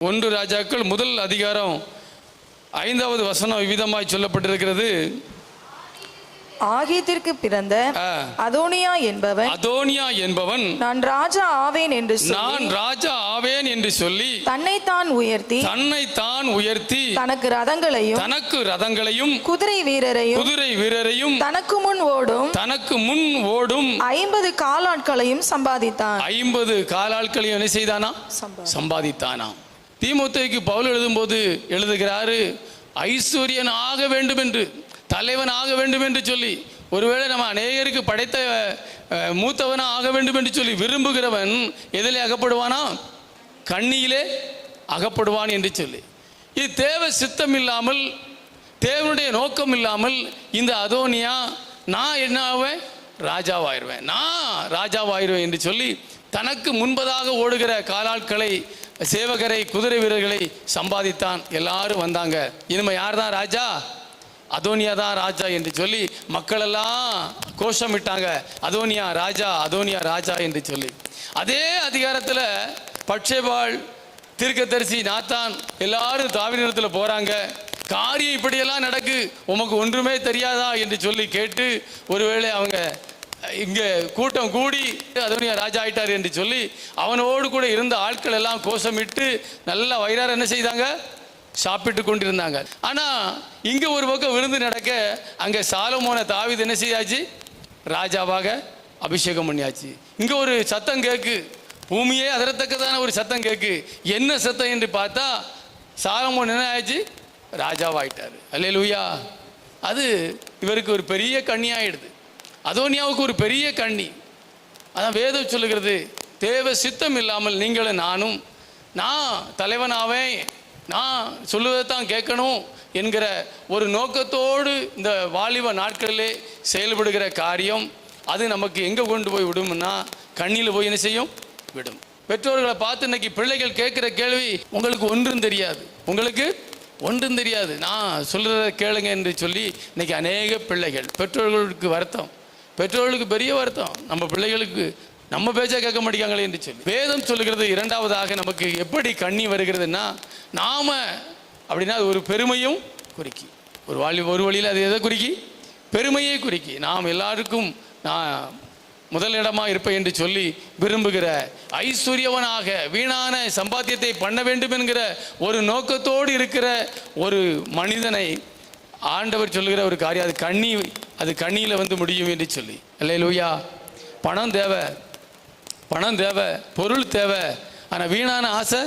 ஒன்று ராஜாக்கள் முதல் அதிகாரம் ஐந்தாவது வசனம் விவிதமாய் சொல்லப்பட்டிருக்கிறது. ஆகீத்திற்கு பிறந்த. அதோனியா என்பவன் அதோனியா என்பவன் நான் ராஜா ஆவேன் என்று நான் ராஜா ஆவேன் என்று சொல்லி தன்னைத்தான் உயர்த்தி தன்னை தான் உயர்த்தி தனக்கு ரதங்களையும் தனக்கு ரதங்களையும் குதிரை வீரரையும் குதிரை வீரரையும் தனக்கு முன் ஓடும் தனக்கு முன் ஓடும் ஐம்பது காலாட்களையும் சம்பாதித்தான். ஐம்பது காலாட்களையும் என்ன செய்தானா? சம்பாதித்தானாம். தீமுத்தைக்கு பவுல் எழுதும்போது எழுதுகிறாரு ஐஸ்வர்யன் ஆக வேண்டும் என்று தலைவன் ஆக வேண்டும் என்று சொல்லி ஒருவேளை நம்ம அநேகருக்கு படைத்த மூத்தவனாக ஆக வேண்டும் என்று சொல்லி விரும்புகிறவன் எதிலே அகப்படுவானா? கண்ணியிலே அகப்படுவான் என்று சொல்லி. இது தேவ சித்தம் இல்லாமல் தேவனுடைய நோக்கம் இல்லாமல் இந்த அதோனியா நான் என்ன ஆவேன்? ராஜாவாயிருவேன். நான் ராஜாவாயிருவேன் என்று சொல்லி தனக்கு முன்பதாக ஓடுகிற காலாட்களை சேவகரை குதிரை வீரர்களை சம்பாதித்தான் எல்லாரும் வந்தாங்க. இனிமே யார் தான் ராஜா? அதோனியா தான் ராஜா என்று சொல்லி மக்களெல்லாம் கோஷமிட்டாங்க அதோனியா ராஜா அதோனியா ராஜா என்று சொல்லி. அதே அதிகாரத்தில் பட்சேபாள் தீர்க்கதரிசி நாத்தான் எல்லாரும் தாவிரத்தில் போகிறாங்க காரியம் இப்படியெல்லாம் நடக்கு. உமக்கு ஒன்றுமே தெரியாதா என்று சொல்லி கேட்டு ஒருவேளை அவங்க இங்கே கூட்டம் கூடி அதோனியா ராஜா ஆயிட்டார் என்று சொல்லி அவனோடு கூட இருந்த ஆட்கள் எல்லாம் கோஷமிட்டு நல்லா வயிறார என்ன செய்தாங்க? சாப்பிட்டு கொண்டிருந்தாங்க. ஆனா இங்க ஒரு பக்கம் விருந்து நடக்க அங்க சாலமோன தாவீது என்ன செய்யாச்சு? ராஜாவாக அபிஷேகம் பண்ணியாச்சு. இங்க ஒரு சத்தம் கேக்கு. பூமியே அதரத்தக்கதான ஒரு சத்தம் கேக்கு. என்ன சத்தம் என்று பார்த்தா சாலமோன் என்ன ஆயிடுச்சு? ராஜாவாயிட்டாரு. அல்லே லூயா அது இவருக்கு ஒரு பெரிய கண்ணியாயிடுது. அதோனியாவுக்கு ஒரு பெரிய கண்ணி. அதான் வேதம் சொல்லுகிறது தேவ சித்தம் இல்லாமல் நீங்களும் நானும் நான் தலைவனாவேன் நான் சொல்லுவதை தான் கேட்கணும் என்கிற ஒரு நோக்கத்தோடு இந்த வாலிப நாட்களிலே செயல்படுகிற காரியம் அது நமக்கு எங்கே கொண்டு போய் விடும்னா கண்ணியில் போய் என்ன செய்யும்? விடும். பெற்றோர்களை பார்த்து இன்னைக்கு பிள்ளைகள் கேட்குற கேள்வி உங்களுக்கு ஒன்றும் தெரியாது. உங்களுக்கு ஒன்றும் தெரியாது. நான் சொல்கிறத கேளுங்க என்று சொல்லி இன்னைக்கு அநேக பிள்ளைகள் பெற்றோர்களுக்கு வருத்தம். பெற்றோர்களுக்கு பெரிய வருத்தம். நம்ம பிள்ளைகளுக்கு நம்ம பேச்சா கேட்க மாட்டேங்காங்களே என்று சொல்லி. வேதம் சொல்லுகிறது இரண்டாவதாக நமக்கு எப்படி கண்ணி வருகிறதுன்னா நாம அப்படின்னா அது ஒரு பெருமையும் குறிக்கி. ஒரு வழி ஒரு வழியில் அது எதை குறிக்கி? பெருமையை குறிக்கி. நாம் எல்லாருக்கும் நான் முதலிடமாக இருப்பேன் என்று சொல்லி விரும்புகிற ஐஸ்வர்யவனாக வீணான சம்பாத்தியத்தை பண்ண வேண்டும் என்கிற ஒரு நோக்கத்தோடு இருக்கிற ஒரு மனிதனை ஆண்டவர் சொல்லுகிற ஒரு காரியம் அது கண்ணி அது கண்ணியில் வந்து முடியும் என்று சொல்லி. இல்லை லூயா பணம் தேவை. பணம் தேவை. பொருள் தேவை. ஆனால் வீணான ஆசை?